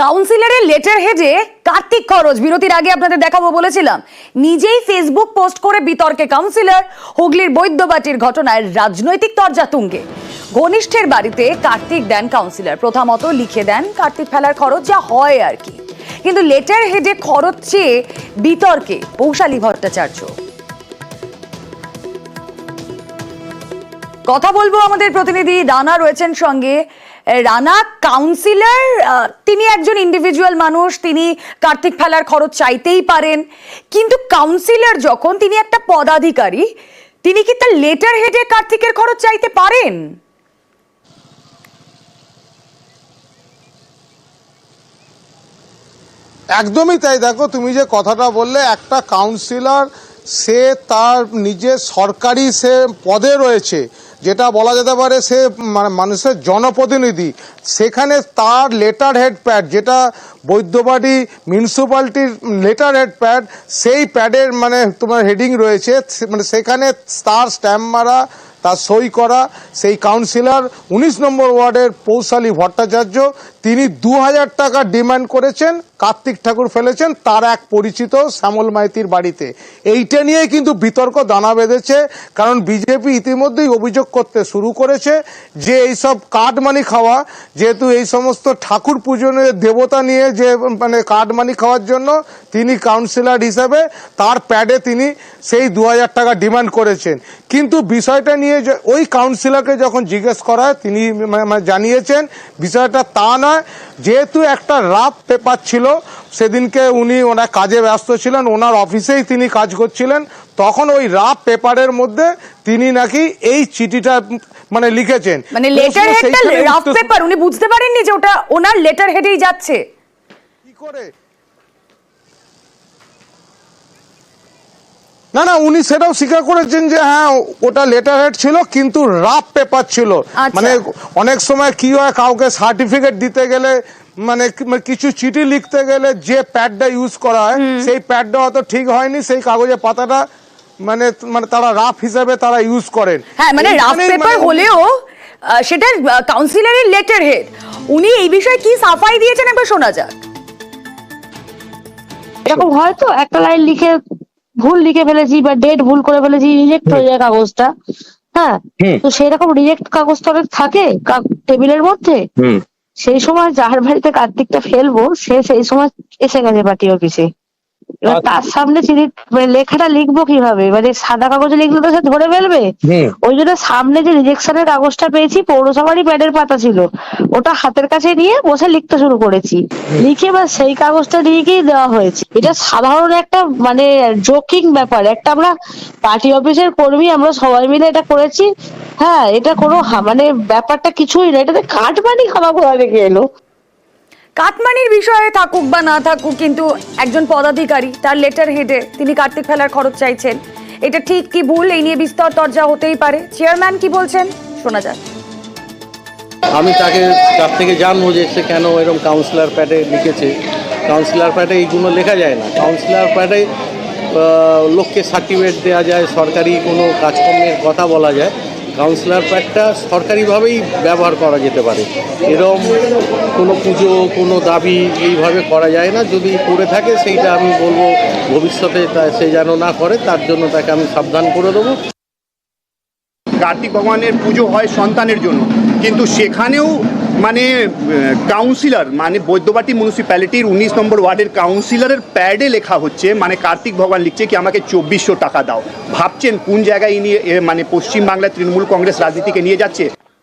কাউন্সিলরের লেটার হেডে কার্তিক খরচ। বিরতির আগে আপনাদের দেখাবো, বলেছিলাম। নিজেই ফেসবুক পোস্ট করে বিতর্কে কাউন্সিলর, হুগলির বৈদ্যবাটির ঘটনায় রাজনৈতিক তরজা তুঙ্গে। ঘনিষ্ঠের বাড়িতে কার্তিক দেন কাউন্সিলর। প্রথমত লিখে দেন কার্তিক ফেলার খরচ যা হয় আর কি। কিন্তু লেটার হেডে খরচ চেয়ে বিতর্কে পৌশালী ভট্টাচার্য। কথা বলব আমাদের প্রতিনিধি। দানা রয়েছেন সঙ্গে। রানা কাউন্সিলর তিনি একজন ইন্ডিভিজুয়াল মানুষ, তিনি কার্তিক ফেলার খরচ চাইতেই পারেন। কিন্তু কাউন্সিলর যখন তিনি একটা পদাধিকারী, তিনি কি তার লেটার হেডে কার্তিকের খরচ চাইতে পারেন? একদমই তাই। দেখো, তুমি যে কথাটা বললে, একটা কাউন্সিলর সে তার নিজের সরকারি সে পদে রয়েছে। যেটা বলা যেতে পারে সে মানে মানুষের জনপ্রতিনিধি। সেখানে তার লেটার হেড প্যাড যেটা বৈদ্যবাড়ি মিউনিসিপ্যালিটির লেটার হেড প্যাড সেই প্যাডের মানে তোমার হেডিং রয়েছে। মানে সেখানে তার স্ট্যাম্প মারা, তার সই করা, সেই কাউন্সিলর উনিশ নম্বর ওয়ার্ডের পৌশালী ভট্টাচার্য, তিনি দু হাজার টাকা ডিমান্ড করেছেন। কার্তিক ঠাকুর ফেলেছেন, তার এক পরিচিত শ্যামল মাইতির বাড়িতে। এইটা নিয়ে কিন্তু বিতর্ক দানা বেঁধেছে, কারণ বিজেপি ইতিমধ্যেই অভিযোগ করতে শুরু করেছে যে এইসব কার্ড মানি খাওয়া, যেহেতু এই সমস্ত ঠাকুর পূজনের দেবতা নিয়ে যে মানে কার্ড মানি খাওয়ার জন্য তিনি কাউন্সিলর হিসেবে তার প্যাডে তিনি সেই দু হাজার টাকা ডিমান্ড করেছেন। কিন্তু বিষয়টা নিয়ে ওই কাউন্সিলরকে যখন জিজ্ঞেস করা তিনি জানিয়েছেন, বিষয়টা তা নয়। যেহেতু একটা রাফ পেপার ছিল সেদিনকে উনি ওনার কাজে ব্যস্ত ছিলেন ওনার অফিসেই তিনি কাজ করছিলেন তখন ওই রাফ পেপারের মধ্যে তিনি নাকি এই চিঠিটা মানে লিখেছেন। মানে লেটার হেডটা রাফ পেপার উনি বুঝতে পারেননি যে ওটা ওনার লেটার হেডেই যাচ্ছে। কি করে? না না উনি সেটাও স্বীকার করেছেন যে হ্যাঁ ওটা লেটার হেড ছিল কিন্তু রাফ পেপার ছিল। আচ্ছা। মানে অনেক সময় কি হয় কাউকে সার্টিফিকেট দিতে গেলে মানে মানে কিছু চিঠি লিখতে গেলে যে প্যাডটা ইউজ করা হয় সেই প্যাডটা হয়তো ঠিক হয়নি সেই কাগজের পাতাটা মানে মানে তারা রাফ হিসাবে তারা ইউজ করেন। হ্যাঁ মানে রাফ পেপার মানে- হলেও সেটা কাউন্সিলরের লেটার হেড উনি এই বিষয়ে কি সাফাই দিয়েছেন একবার শোনা যাক। এরকম হয়তো একটা লাইন লিখে ভুল লিখে ফেলেছি বা ডেট ভুল করে ফেলেছি রিজেক্ট হয়ে যায় কাগজটা। হ্যাঁ? তো সেরকম রিজেক্ট কাগজ তো অনেক থাকে টেবিলের মধ্যে। সেই সময় যার বাড়িতে কার্তিকটা ফেলব সে সেই সময় এসে গেছে পার্টি অফিসে এবার তার সামনে চিঠি মানে লেখাটা লিখব কীভাবে? মানে সাদা কাগজে লিখলে তো সে ধরে ফেলবে? ওই জন্য সামনে যে রিজেকশনের কাগজটা পেয়েছি পৌরসভারই প্যাডের পাতা ছিল। ওটা হাতের কাছে নিয়ে বসে লিখতে শুরু করেছি। লিখে বা সেই কাগজটা লিখেই দেওয়া হয়েছে? এটা সাধারণ একটা মানে জোকিং ব্যাপার। একটা আমরা পার্টি অফিসের কর্মী আমরা সবাই মিলে এটা করেছি। হ্যাঁ এটা কোনো মানে ব্যাপারটা কিছুই না। এটাতে কাটমানি খাওয়া কোথা থেকে এলো। কাটমানির বিষয়ে থাকুক বা না থাকুক, কিন্তু একজন পদাধিকারী তার লেটার হেডে তিনি কার্তিক ফেলার খরচ চাইছেন। এটা ঠিক কি ভুল? এই নিয়ে বিস্তর চর্চা হতেই পারে। চেয়ারম্যান কি বলছেন? শোনা যাক। আমি তাকে তার থেকে জানব যে সে কেন এরকম কাউন্সিলর প্যাডে লিখেছে। কাউন্সিলর প্যাডে এইগুলো লেখা যায় না। কাউন্সিলর প্যাডে লোককে সার্টিফিকেট দেওয়া যায়, সরকারি কোনো কাজকর্মের কথা বলা যায়। কাউন্সিলর প্যাডটা সরকারিভাবেই ব্যবহার করা যেতে পারে। এরম কোনো পুজো, কোনো দাবি এইভাবে করা যায় না। যদি করে থাকে সেইটা আমি বলব ভবিষ্যতে সে যেন না করে, তার জন্য তাকে আমি সাবধান করে দেবো। কার্তিক ভগবানের পুজো হয় সন্তানের জন্য। কিন্তু সেখানেও মানে কাউন্সিলর মানে বৈদ্যবাটি মিউনিসিপ্যালিটির উনিশ নম্বর ওয়ার্ডের কাউন্সিলরের প্যাডে লেখা হচ্ছে মানে কার্তিক ভগবান লিখছে কি, আমাকে চব্বিশশো টাকা দাও। ভাবছেন কোন জায়গায় ইনি মানে পশ্চিমবাংলার তৃণমূল কংগ্রেস রাজনীতিকে নিয়ে যাচ্ছে?